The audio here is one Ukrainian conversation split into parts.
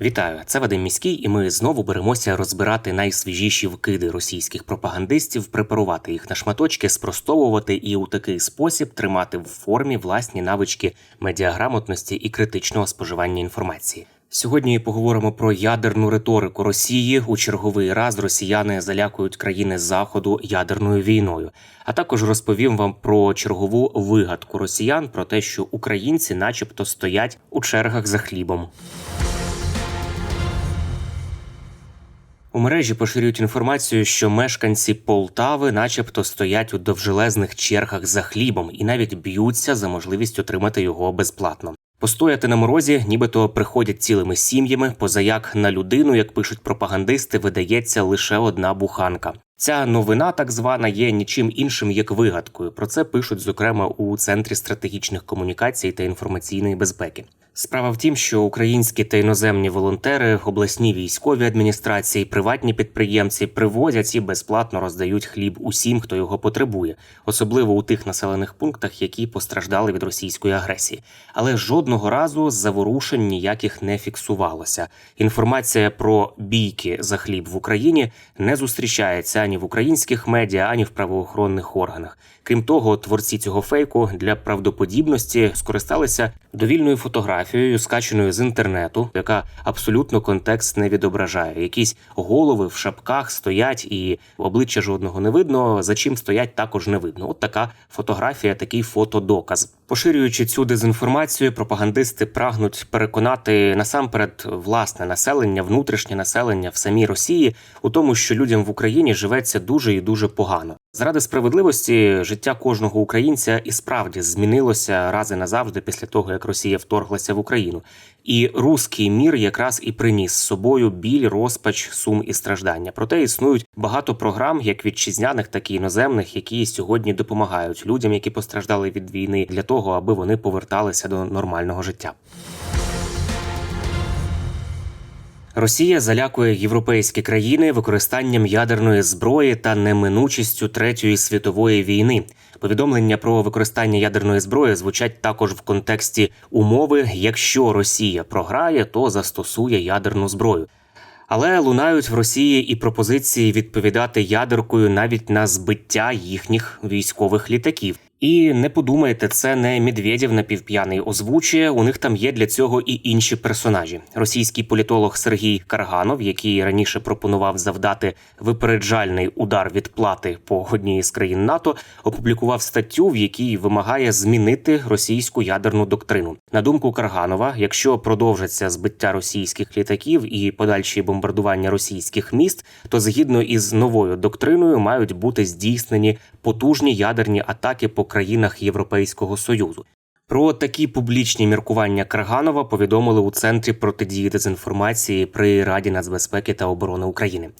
Вітаю, це Вадим Міський, і ми знову беремося розбирати найсвіжіші вкиди російських пропагандистів, препарувати їх на шматочки, спростовувати і у такий спосіб тримати в формі власні навички медіаграмотності і критичного споживання інформації. Сьогодні поговоримо про ядерну риторику Росії. У черговий раз росіяни залякують країни заходу ядерною війною. А також розповім вам про чергову вигадку росіян про те, що українці, начебто, стоять у чергах за хлібом. У мережі поширюють інформацію, що мешканці Полтави, начебто, стоять у довжелезних чергах за хлібом і навіть б'ються за можливість отримати його безплатно. Постояти на морозі, нібито приходять цілими сім'ями, позаяк на людину, як пишуть пропагандисти, видається лише одна буханка. Ця новина, так звана, є нічим іншим як вигадкою. Про це пишуть зокрема у центрі стратегічних комунікацій та інформаційної безпеки. Справа в тім, що українські та іноземні волонтери, обласні військові адміністрації, приватні підприємці привозять і безплатно роздають хліб усім, хто його потребує, особливо у тих населених пунктах, які постраждали від російської агресії. Але жодного разу заворушень ніяких не фіксувалося. Інформація про бійки за хліб в Україні не зустрічається ані в українських медіа, ані в правоохоронних органах. Крім того, творці цього фейку для правдоподібності скористалися довільною фотографією, скаченою з інтернету, яка абсолютно контекст не відображає. Якісь голови в шапках стоять, і обличчя жодного не видно. За чим стоять, також не видно. От така фотографія, такий фотодоказ. Поширюючи цю дезінформацію, пропагандисти прагнуть переконати насамперед власне населення, внутрішнє населення в самій Росії у тому, що людям в Україні живеться дуже і дуже погано. Заради справедливості життя кожного українця і справді змінилося раз і назавжди після того, як Росія вторглася в Україну. І руський мір якраз і приніс з собою біль, розпач, сум і страждання. Проте існують багато програм, як вітчизняних, так і іноземних, які сьогодні допомагають людям, які постраждали від війни, для того, аби вони поверталися до нормального життя. Росія залякує європейські країни використанням ядерної зброї та неминучістю третьої світової війни. Повідомлення про використання ядерної зброї звучать також в контексті умови: якщо Росія програє, то застосує ядерну зброю. Але лунають в Росії і пропозиції відповідати ядеркою навіть на збиття їхніх військових літаків. І не подумайте, це не Медведєв напівп'яний озвучує. У них там є для цього і інші персонажі. Російський політолог Сергій Карганов, який раніше пропонував завдати випереджальний удар відплати по одній з країн НАТО, опублікував статтю, в якій вимагає змінити російську ядерну доктрину. На думку Карганова, якщо продовжаться збиття російських літаків і подальші бомбардування російських міст, то згідно із новою доктриною мають бути здійснені потужні ядерні атаки по країнах Європейського союзу. Про такі публічні міркування Карганова повідомили у центрі протидії дезінформації при Раді нацбезпеки та оборони України.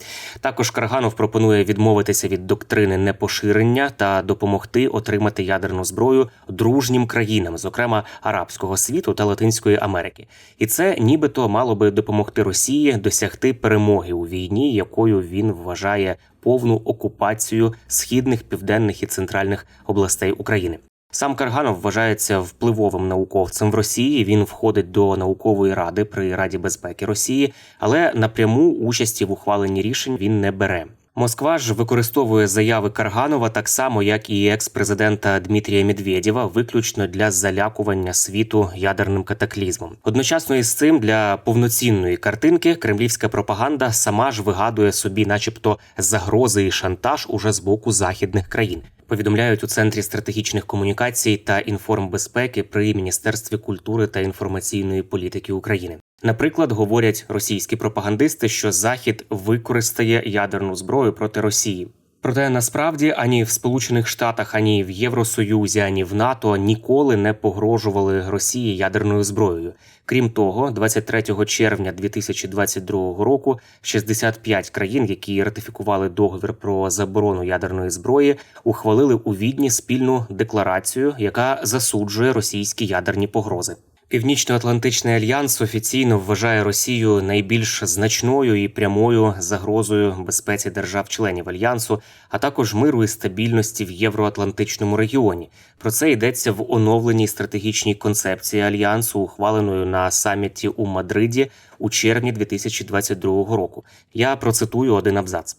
Також Карганов пропонує відмовитися від доктрини непоширення та допомогти отримати ядерну зброю дружнім країнам, зокрема арабського світу та Латинської Америки. І це нібито мало би допомогти Росії досягти перемоги у війні, якою він вважає повну окупацію східних, південних і центральних областей України. Сам Карганов вважається впливовим науковцем в Росії. Він входить до наукової ради при Раді безпеки Росії, але напряму участі в ухваленні рішень він не бере. Москва ж використовує заяви Карганова так само, як і екс-президента Дмитрія Медведєва, виключно для залякування світу ядерним катаклізмом. Одночасно із цим для повноцінної картинки кремлівська пропаганда сама ж вигадує собі, начебто, загрози і шантаж уже з боку західних країн. Повідомляють у центрі стратегічних комунікацій та інформбезпеки при міністерстві культури та інформаційної політики України. Наприклад, говорять російські пропагандисти, що Захід використає ядерну зброю проти Росії. Проте насправді ані в Сполучених Штатах, ані в Євросоюзі, ані в НАТО ніколи не погрожували Росії ядерною зброєю. Крім того, 23 червня 2022 року 65 країн, які ратифікували договір про заборону ядерної зброї, ухвалили у відні спільну декларацію, яка засуджує російські ядерні погрози. Північно-Атлантичний альянс офіційно вважає Росію найбільш значною і прямою загрозою безпеці держав-членів альянсу, а також миру і стабільності в євроатлантичному регіоні. Про це йдеться в оновленій стратегічній концепції альянсу, ухваленою на саміті у Мадриді у червні 2022 року. Я процитую один абзац.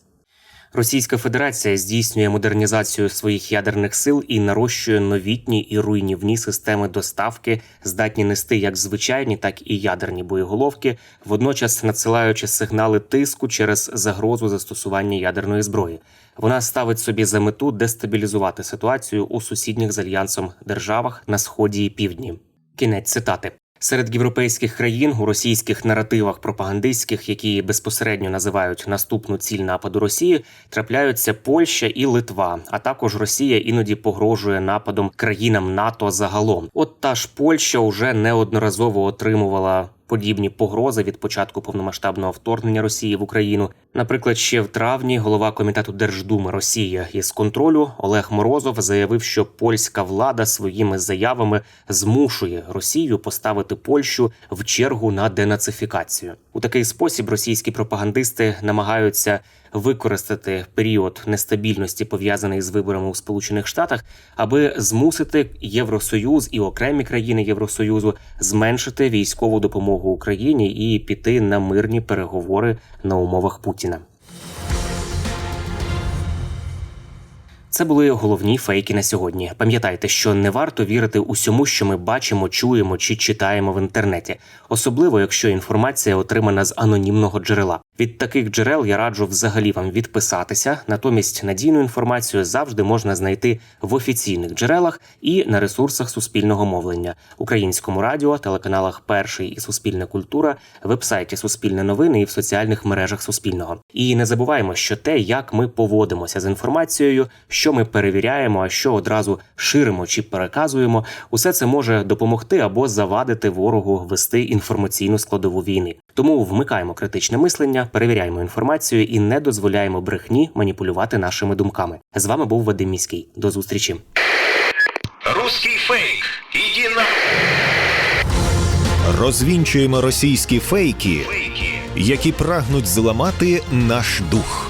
Російська Федерація здійснює модернізацію своїх ядерних сил і нарощує новітні і руйнівні системи доставки, здатні нести як звичайні, так і ядерні боєголовки, водночас надсилаючи сигнали тиску через загрозу застосування ядерної зброї. Вона ставить собі за мету дестабілізувати ситуацію у сусідніх з альянсом державах на сході і півдні. Кінець цитати. Серед європейських країн у російських наративах пропагандистських, які безпосередньо називають наступну ціль нападу Росії, трапляються Польща і Литва. А також Росія іноді погрожує нападом країнам НАТО загалом. От та ж Польща вже неодноразово отримувала. Подібні погрози від початку повномасштабного вторгнення Росії в Україну. Наприклад, ще в травні голова комітету Держдуми Росія із контролю Олег Морозов заявив, що польська влада своїми заявами змушує Росію поставити Польщу в чергу на денацифікацію. У такий спосіб російські пропагандисти намагаються використати період нестабільності, пов'язаний з виборами у Сполучених Штатах, аби змусити Євросоюз і окремі країни Євросоюзу зменшити військову допомогу Україні і піти на мирні переговори на умовах Путіна. Це були головні фейки на сьогодні. Пам'ятайте, що не варто вірити усьому, що ми бачимо, чуємо чи читаємо в інтернеті, особливо якщо інформація отримана з анонімного джерела. Від таких джерел я раджу взагалі вам відписатися. Натомість надійну інформацію завжди можна знайти в офіційних джерелах і на ресурсах суспільного мовлення, українському радіо, телеканалах Перший і Суспільна культура, вебсайті Суспільне новини і в соціальних мережах Суспільного. І не забуваємо, що те, як ми поводимося з інформацією, що ми перевіряємо, а що одразу ширимо чи переказуємо, усе це може допомогти або завадити ворогу вести інформаційну складову війни. Тому вмикаємо критичне мислення, перевіряємо інформацію і не дозволяємо брехні маніпулювати нашими думками. З вами був Вадим Міський. До зустрічі. Русский фейк. Иди на Розвінчуємо російські фейки, фейки. які прагнуть зламати наш дух.